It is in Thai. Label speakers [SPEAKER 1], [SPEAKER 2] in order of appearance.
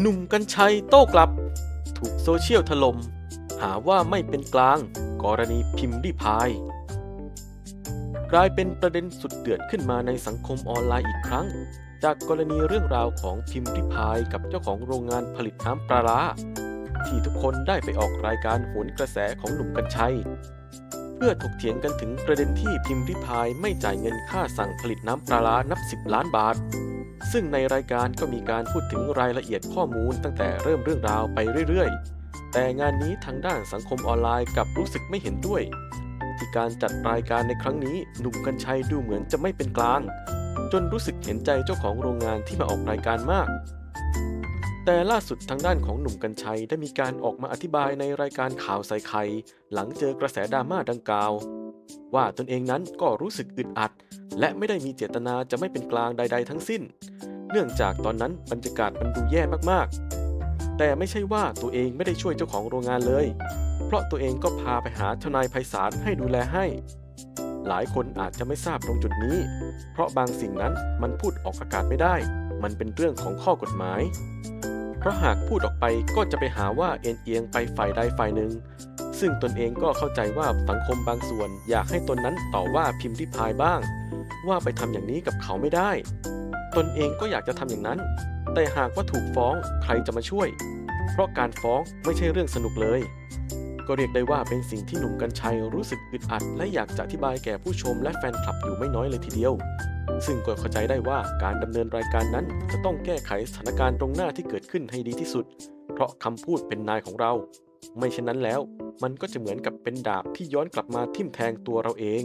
[SPEAKER 1] หนุ่มกัญชัยโต้กลับ ถูกโซเชียลถล่มหาว่าไม่เป็นกลางกรณีพิมพ์ริพาย กลายเป็นประเด็นสุดเดือดขึ้นมาในสังคมออนไลน์อีกครั้ง จากกรณีเรื่องราวของพิมพ์ริพายกับเจ้าของโรงงานผลิตน้ำปลาร้าที่ทุกคนได้ไปออกรายการโหนกระแสของหนุ่มกัญชัย เพื่อถกเถียงกันถึงประเด็นที่พิมพ์ริพายไม่จ่ายเงินค่าสั่งผลิตน้ำปลาร้านับ 10 ล้านบาท ซึ่งในรายการก็มีการพูดถึงรายละเอียดข้อมูลตั้งแต่เริ่มเรื่องราวไปเรื่อยๆ แต่งานนี้ทางด้านสังคมออนไลน์กับรู้สึกไม่เห็นด้วย ที่การจัดรายการในครั้งนี้หนุ่มกัญชัยดูเหมือนจะไม่เป็นกลาง จนรู้สึกเห็นใจเจ้าของโรงงานที่มาออกรายการมาก แต่ล่าสุดทางด้านของหนุ่มกัญชัยได้มีการออกมาอธิบายในรายการข่าวใส่ไข่หลังเจอกระแสดราม่าดังกล่าว ว่าตนเองนั้นก็รู้สึกอึดอัด และไม่ได้มีเจตนาจะไม่เป็นกลางใด ๆ ทั้งสิ้น เนื่องจากตอนนั้นบรรยากาศมันดูแย่มากๆ แต่ไม่ใช่ว่าตัวเองไม่ได้ช่วยเจ้าของโรงงานเลย เพราะตัวเองก็พาไปหาทนายไพศาลให้ดูแลให้ หลายคนอาจจะไม่ทราบตรงจุดนี้ เพราะบางสิ่งนั้นมันพูดออกอากาศไม่ได้ มันเป็นเรื่องของข้อกฎหมาย เพราะหากพูดออกไปก็จะไปหาว่าเอ็นเอียงไปฝ่ายใดฝ่ายหนึ่ง ซึ่งตนเองก็เข้าใจว่าสังคมบางส่วนอยากให้ตนนั้นต่อว่าพิมพ์ริพายบ้าง ว่าไปทำอย่างนี้กับเขาไม่ได้ ตนเองก็อยากจะทำอย่างนั้น แต่หากว่าถูกฟ้องใครจะมาช่วย เพราะการฟ้องไม่ใช่เรื่องสนุกเลย ก็เรียกได้ว่าเป็นสิ่งที่หนุ่มกัญชัยรู้สึกอึดอัด และอยากจะอธิบายแก่ผู้ชมและแฟนคลับอยู่ไม่น้อยเลยทีเดียว ซึ่งก็เข้าใจได้ว่าการดำเนินรายการนั้นจะต้องแก้ไขสถานการณ์ตรงหน้าที่เกิดขึ้นให้ดีที่สุด เพราะคำพูดเป็นนายของเรา ไม่เช่นนั้นแล้ว มันก็จะเหมือนกับเป็นดาบที่ย้อนกลับมาทิ่มแทงตัวเราเอง